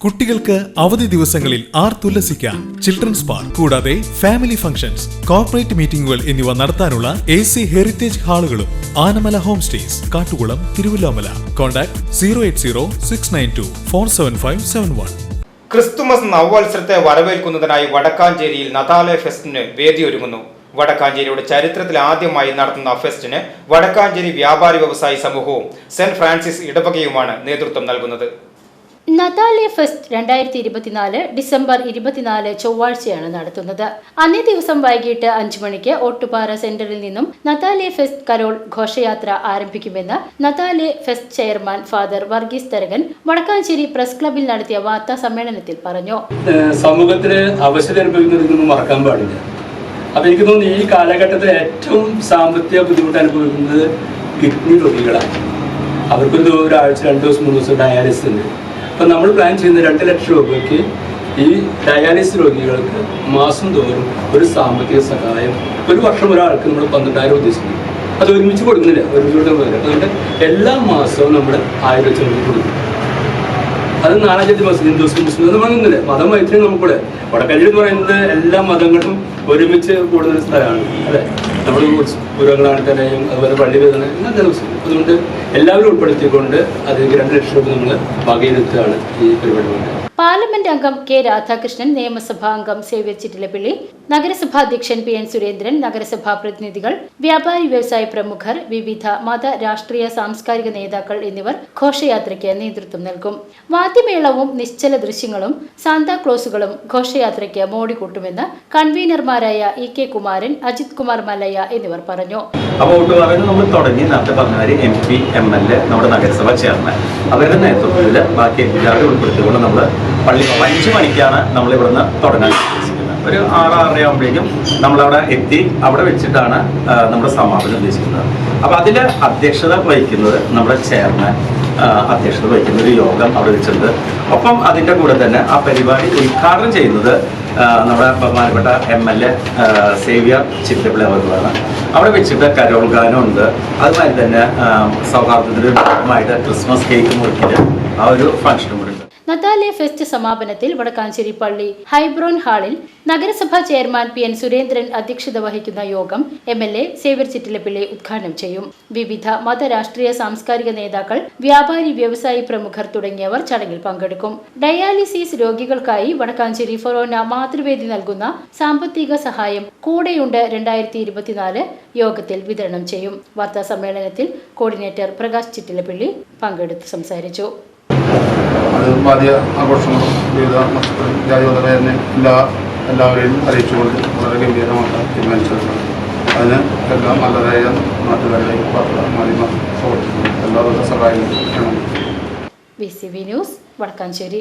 കുട്ടികൾക്ക് അവധി ദിവസങ്ങളിൽ ആർ ആർത്തുല്ലസിക്കാൻ ചിൽഡ്രൻസ് പാർക്ക് കൂടാതെ ഫാമിലി ഫംഗ്ഷൻസ് കോർപ്പറേറ്റ് മീറ്റിംഗുകൾ എന്നിവ നടത്താനുള്ള A C heritage ഹാളുകളും Anamala home stays Kattukulam Thiruvillwamala. Contact zero eight zero six nine two four seven five seven one Christmas നവവത്സരത്തെ വരവേൽക്കുന്നതിനായി വടക്കാഞ്ചേരിയിൽ നതാലെ ഫെസ്റ്റിന് വേദിയൊരുങ്ങുന്നു വടക്കാഞ്ചേരിയുടെ ചരിത്രത്തിൽ ആദ്യമായി നടത്തുന്ന ഫെസ്റ്റിന് വടക്കാഞ്ചേരി വ്യാപാരി വ്യവസായി സമൂഹവും സെന്റ് ഫ്രാൻസിസ് ഇടവകയുമാണ് നേതൃത്വം നൽകുന്നത്. നതാലെ ഫെസ്റ്റ് രണ്ടായിരത്തി ഇരുപത്തിനാല് ഡിസംബർ ഇരുപത്തിനാല് ചൊവ്വാഴ്ചയാണ് നടത്തുന്നത്. അന്നേ ദിവസം വൈകിട്ട് അഞ്ചു മണിക്ക് ഓട്ടുപാറ സെന്ററിൽ നിന്നും നതാലെ ഫെസ്റ്റ് കരോൾ ഘോഷയാത്ര ആരംഭിക്കുമെന്ന് Natale fest chairman father Varghese Tharakan Vadakkanchery press ക്ലബിൽ നടത്തിയ വാർത്താ സമ്മേളനത്തിൽ പറഞ്ഞു. സമൂഹത്തിന് അവശത മറക്കാൻ പാടില്ല. അപ്പൊ എനിക്ക് തോന്നുന്നു ഈ കാലഘട്ടത്തിൽ ഏറ്റവും സാമ്പത്തിക ബുദ്ധിമുട്ട് അനുഭവിക്കുന്നത് കിഡ്നി രോഗികളാണ്. അവർക്കൊരു ഒരാഴ്ച രണ്ടു ദിവസം മൂന്ന് ദിവസം ഡയാലിസിസ് ഉണ്ട്. അപ്പൊ നമ്മൾ പ്ലാൻ ചെയ്യുന്ന രണ്ട് ലക്ഷം രൂപയ്ക്ക് ഈ ഡയാലിസിസ് രോഗികൾക്ക് മാസം തോറും ഒരു സാമ്പത്തിക സഹായം ഒരു വർഷം ഒരാൾക്ക് നമ്മൾ പന്ത്രണ്ടായിരം ഉദ്ദേശിക്കുന്നു. അത് ഒരുമിച്ച് കൊടുക്കുന്നില്ല ഒരുമിച്ച് കൊടുക്കാൻ അതുകൊണ്ട് എല്ലാ മാസവും നമ്മൾ ആയിരം വെച്ച് നമുക്ക് കൊടുക്കും. അത് നാനാജാതി മസ്ജിദ് ഹിന്ദുസ് മുസ്ലിം എന്ന് പറയുന്നില്ല മതം മൈത്രി നമുക്കൂടെ വടക്കഞ്ചേരി എന്ന് പറയുന്നത് എല്ലാ മതങ്ങളും ഒരുമിച്ച് കൂടുന്ന ഒരു സ്ഥലമാണ്. അല്ലെ? നമ്മൾ പൂരങ്ങളാണ് തന്നെയും അതുപോലെ പള്ളി വേദന അങ്ങനത്തെ മുസ്ലിം. അതുകൊണ്ട് എല്ലാവരും ഉൾപ്പെടുത്തിക്കൊണ്ട് അതിലേക്ക് രണ്ട് ലക്ഷം രൂപ നമ്മൾ വകയിരുത്തുകയാണ് ഈ പരിപാടി പാർലമെന്റ് അംഗം കെ രാധാകൃഷ്ണൻ നിയമസഭാ അംഗം സേവ്യർ ചിറ്റിലപ്പിള്ളി നഗരസഭാ അധ്യക്ഷൻ പി എൻ സുരേന്ദ്രൻ നഗരസഭാ പ്രതിനിധികൾ വ്യാപാരി വ്യവസായ പ്രമുഖർ വിവിധ മത രാഷ്ട്രീയ സാംസ്കാരിക നേതാക്കൾ എന്നിവർ ഘോഷയാത്രയ്ക്ക് നേതൃത്വം നൽകും. വാദ്യമേളവും നിശ്ചല ദൃശ്യങ്ങളും സാന്താക്ലോസുകളും ഘോഷയാത്രയ്ക്ക് മോടിക്കൂട്ടുമെന്ന് കൺവീനർമാരായ ഇ കെ കുമാരൻ അജിത് കുമാർ മല്ലയ്യ എന്നിവർ പറഞ്ഞു. അപ്പോൾ നമ്മൾ തുടങ്ങി. നേരത്തെ പറഞ്ഞാൽ M P M L A നമ്മുടെ നഗരസഭ ചെയർമാൻ. അവരുടെ നേതൃത്വത്തിൽ ബാക്കി എല്ലാവരും ഉൾപ്പെടുത്തിക്കൊണ്ട് നമ്മൾ പള്ളി അഞ്ച് മണിക്കാണ് നമ്മൾ ഇവിടുന്ന് തുടങ്ങാൻ ഒരു ആറ് ആറര ആകുമ്പോഴേക്കും നമ്മളവിടെ എത്തി. അവിടെ വെച്ചിട്ടാണ് നമ്മുടെ സമാപനം ഉദ്ദേശിക്കുന്നത്. അപ്പോൾ അതിൽ അധ്യക്ഷത വഹിക്കുന്നത് നമ്മുടെ ചെയർമാൻ അധ്യക്ഷത വഹിക്കുന്ന ഒരു യോഗം അവിടെ വെച്ചിട്ടുണ്ട്. ഒപ്പം അതിന്റെ കൂടെ തന്നെ ആ പരിപാടി ഉദ്ഘാടനം ചെയ്യുന്നത് നമ്മുടെ ബഹുമാനപ്പെട്ട M L A Xavier Chittilappilly അവർക്കാണ് അവിടെ വെച്ചിട്ട് കരോൾ ഗാനം ഉണ്ട് അതുമാതിരി തന്നെ സൗഹാർദ്ദത്തിന്റെ ഭാഗമായിട്ട് ക്രിസ്മസ് കേക്ക് മുറിക്കുന്ന ആ ഒരു ഫംഗ്ഷനും നതാലെ ഫെസ്റ്റ് സമാപനത്തിൽ വടക്കാഞ്ചേരി പള്ളി ഹൈബ്രോൺ ഹാളിൽ നഗരസഭാ ചെയർമാൻ പി എൻ സുരേന്ദ്രൻ അധ്യക്ഷത വഹിക്കുന്ന യോഗം M L A Xavier Chittilappilly ഉദ്ഘാടനം ചെയ്യും. വിവിധ മത രാഷ്ട്രീയ സാംസ്കാരിക നേതാക്കൾ വ്യാപാരി വ്യവസായി പ്രമുഖർ തുടങ്ങിയവർ ചടങ്ങിൽ പങ്കെടുക്കും. ഡയാലിസിസ് രോഗികൾക്കായി വടക്കാഞ്ചേരി ഫൊറോന മാതൃവേദി നൽകുന്ന സാമ്പത്തിക സഹായം കൂടെയുണ്ട് രണ്ടായിരത്തി ഇരുപത്തിനാല് യോഗത്തിൽ വിതരണം ചെയ്യും. വാർത്താ സമ്മേളനത്തിൽ കോർഡിനേറ്റർ പ്രകാശ് ചിറ്റിലപ്പിള്ളി പങ്കെടുത്ത് സംസാരിച്ചു. അത് വാദ്യ ആഘോഷങ്ങളും വിവിധ മതസ്ഥരും തന്നെ എല്ലാ എല്ലാവരെയും അറിയിച്ചുകൊണ്ട് വളരെ ഗംഭീരമായിട്ട് തീരുമാനിച്ചിട്ടുണ്ട് അതിന് എല്ലാ നല്ലതായ നാട്ടുകാരെയും മാധ്യമ സുഹൃത്തുക്കളും എല്ലാവരുടെ സഹായങ്ങളും വേണം B C V news Vadakkanchery.